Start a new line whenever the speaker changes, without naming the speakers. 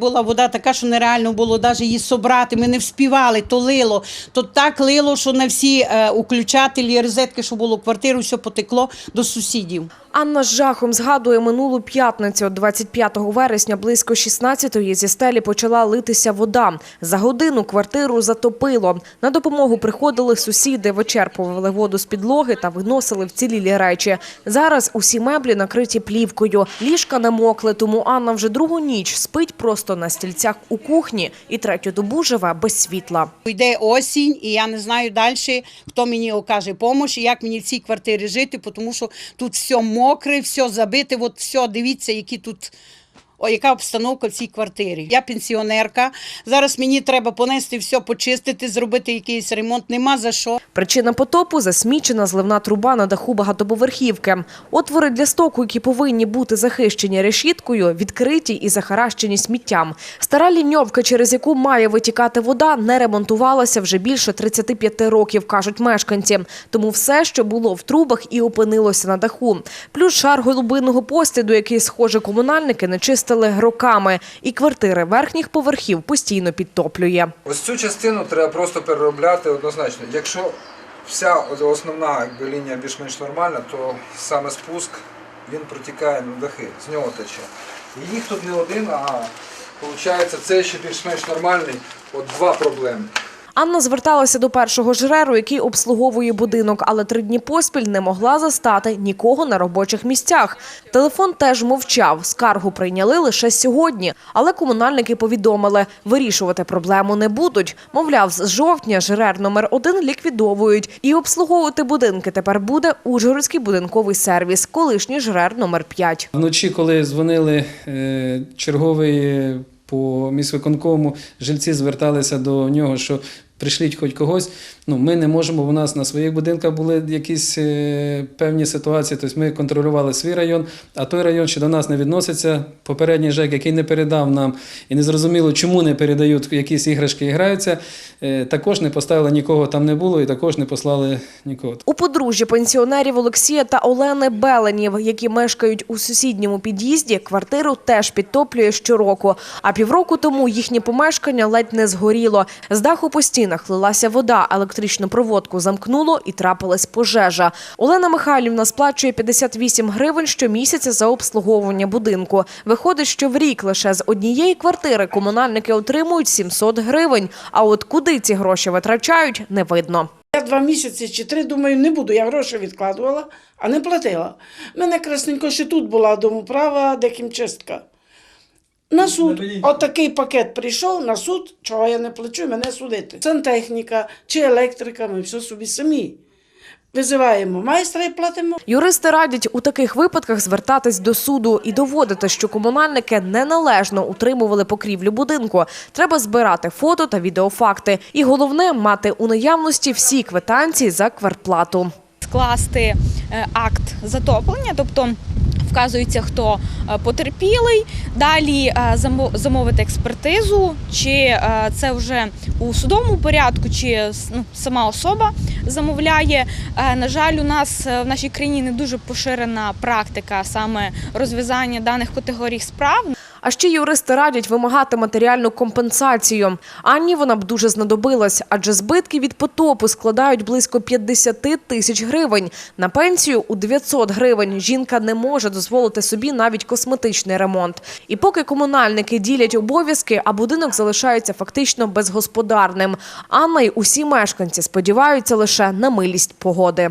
Була вода така, що нереально було навіть її собрати. Ми не вспівали, то лило. То так лило, що на всі е, уключателі, розетки, що було квартиру, все потекло до сусідів.
Анна з жахом згадує минулу п'ятницю. 25 вересня близько 16-ї зі стелі почала литися вода. За годину квартиру затопило. На допомогу приходили сусіди, вичерпували воду з підлоги та виносили вцілілі речі. Зараз усі меблі накриті плівкою. Ліжка намокли, тому Анна вже другу ніч спить просто на стільцях у кухні і третю добу живе без світла.
Йде осінь, і я не знаю далі, хто мені окаже допомогу, як мені в цій квартирі жити, тому що тут все мокре, все забите. От все, дивіться, які тут. Яка обстановка в цій квартирі. Я пенсіонерка. Зараз мені треба понести все, почистити, зробити якийсь ремонт. Нема за що.
Причина потопу – засмічена зливна труба на даху багатоповерхівки. Отвори для стоку, які повинні бути захищені решіткою, відкриті і захаращені сміттям. Стара ліньовка, через яку має витікати вода, не ремонтувалася вже більше 35 років, кажуть мешканці. Тому все, що було в трубах, і опинилося на даху. Плюс шар голубинного постіду, який, схоже, комунальники не чистили роками. І квартири верхніх поверхів постійно підтоплює.
Ось цю частину треба просто переробляти однозначно. Якщо вся основна якби, лінія більш-менш нормальна, то саме спуск він протікає на дахи, з нього тече. І їх тут не один, а виходить, це ще більш-менш нормальний. От два проблеми.
Анна зверталася до першого жреру, який обслуговує будинок, але три дні поспіль не могла застати нікого на робочих місцях. Телефон теж мовчав. Скаргу прийняли лише сьогодні. Але комунальники повідомили, вирішувати проблему не будуть. Мовляв, з жовтня жрер номер один ліквідовують. І обслуговувати будинки тепер буде Ужгородський будинковий сервіс, колишній жрер номер 5.
Вночі, коли дзвонили е, черговий е, по міськвиконкому, жильці зверталися до нього, що прийшліть хоч когось. Ну, ми не можемо, у нас на своїх будинках були якісь е, певні ситуації, тобто ми контролювали свій район, а той район, що до нас не відноситься, попередній ЖЕК, який не передав нам, і не зрозуміло, чому не передають якісь іграшки і граються, е, також не поставили нікого там не було і також не послали нікого.
У подружжя пенсіонерів Олексія та Олени Беленів, які мешкають у сусідньому під'їзді, квартиру теж підтоплює щороку. А півроку тому їхнє помешкання ледь не згоріло. З даху по стінах лилася вода, електричну проводку замкнуло і трапилась пожежа. Олена Михайлівна сплачує 58 гривень щомісяця за обслуговування будинку. Виходить, що в рік лише з однієї квартири комунальники отримують 700 гривень. А от куди ці гроші витрачають, не видно.
Я два місяці чи три думаю, не буду. Я гроші відкладувала, а не платила. У мене красненько ще тут була домоправа, де хімчистка. На суд, отакий пакет прийшов на суд, чого я не плачу, мене судити. Сантехніка чи електрика, ми все собі самі. Визиваємо майстра і платимо.
Юристи радять у таких випадках звертатись до суду і доводити, що комунальники неналежно утримували покрівлю будинку. Треба збирати фото та відеофакти. І головне мати у наявності всі квитанції за квартплату.
скласти е, акт затоплення, тобто вказується, хто е, потерпілий. Далі е, замовити експертизу, чи е, це вже у судовому порядку, чи ну, сама особа замовляє. На жаль, у нас в нашій країні не дуже поширена практика саме розв'язання даних категорій справ.
А ще юристи радять вимагати матеріальну компенсацію. Анні вона б дуже знадобилась, адже збитки від потопу складають близько 50 тисяч гривень. На пенсію у 900 гривень жінка не може дозволити собі навіть косметичний ремонт. І поки комунальники ділять обов'язки, а будинок залишається фактично безгосподарним. Анна й усі мешканці сподіваються лише на милість погоди.